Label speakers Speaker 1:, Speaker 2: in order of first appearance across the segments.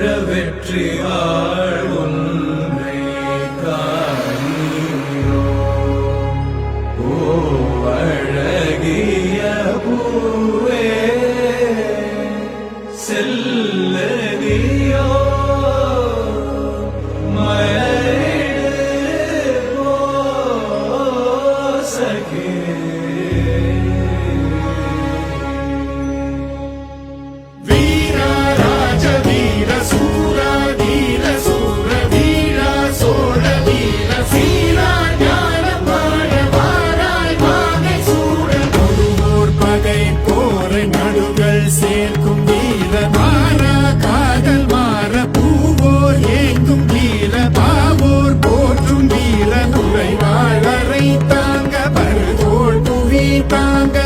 Speaker 1: வெற்றி
Speaker 2: வாழ்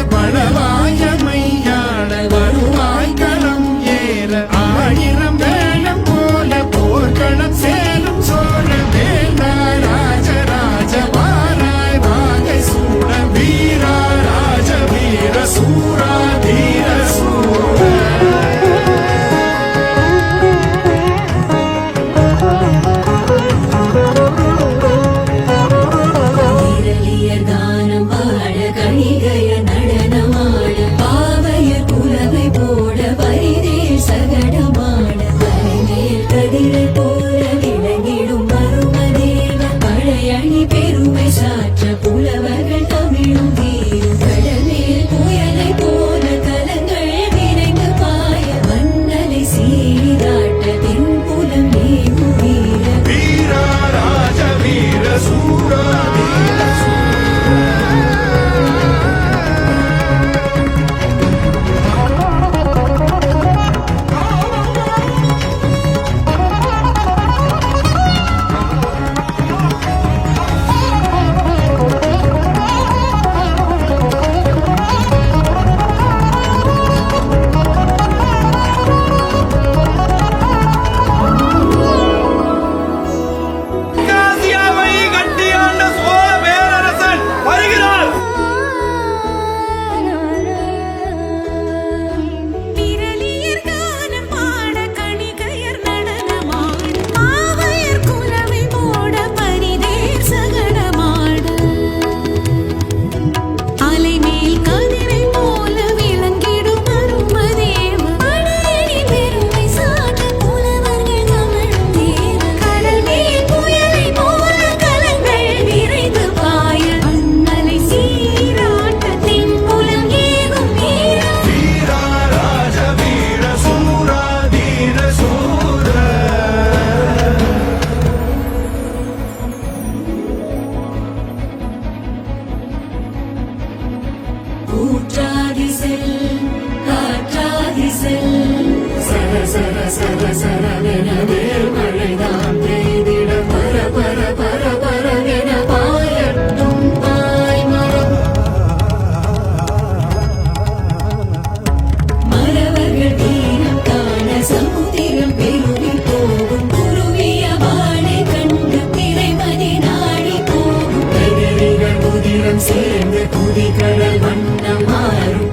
Speaker 2: பணவாயமை. சர சரவென வேல் மழைதான் பெய்திட பர பர பர பரவென பாயட்டும் பாய்மரம்
Speaker 3: மரவர்கள் தீரம் காண சமுதிரம் பெருவி போகும் குருவிய வாழை கண்டு திரைமதி நாடி போகும்.
Speaker 2: எதிரிகள் உதிரம் சேர்ந்து வண்ணம் மாறும்